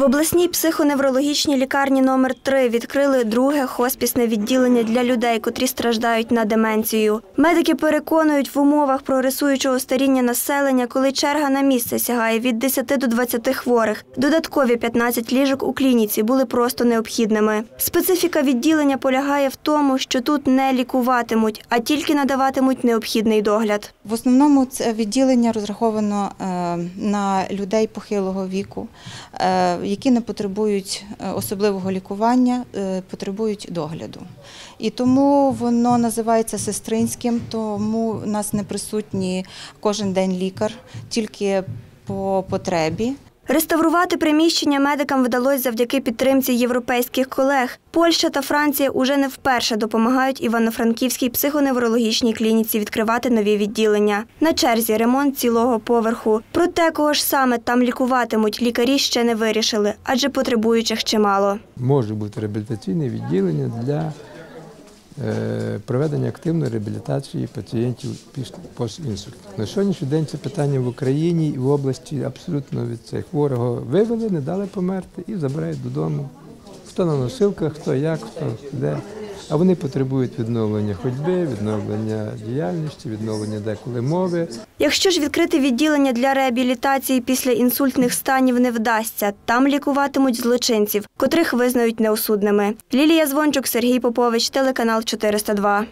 В обласній психоневрологічній лікарні номер 3 відкрили друге хоспісне відділення для людей, котрі страждають на деменцію. Медики переконують, в умовах прогресуючого старіння населення, коли черга на місце сягає від 10 до 20 хворих, додаткові 15 ліжок у клініці були просто необхідними. Специфіка відділення полягає в тому, що тут не лікуватимуть, а тільки надаватимуть необхідний догляд. В основному це відділення розраховано е, на людей похилого віку, е, які не потребують е, особливого лікування, е, потребують догляду. І тому воно називається сестринським, тому у нас не присутній кожен день лікар, тільки по потребі. Реставрувати приміщення медикам вдалося завдяки підтримці європейських колег. Польща та Франція уже не вперше допомагають Івано-Франківській психоневрологічній клініці відкривати нові відділення. На черзі ремонт цілого поверху. Проте, кого ж саме там лікуватимуть, лікарі ще не вирішили, адже потребуючих чимало. може бути реабілітаційне відділення для проведення активної реабілітації пацієнтів постінсульту. На сьогоднішній день це питання в Україні і в області абсолютно від цих хворого вивели, не дали померти і забирають додому. Хто на носилках, хто як, хто де. А вони потребують відновлення ходьби, відновлення діяльності, відновлення деколи мови. Якщо ж відкрити відділення для реабілітації після інсультних станів не вдасться, там лікуватимуть злочинців, котрих визнають неосудними. Лілія Звончук, Сергій Попович, телеканал 402.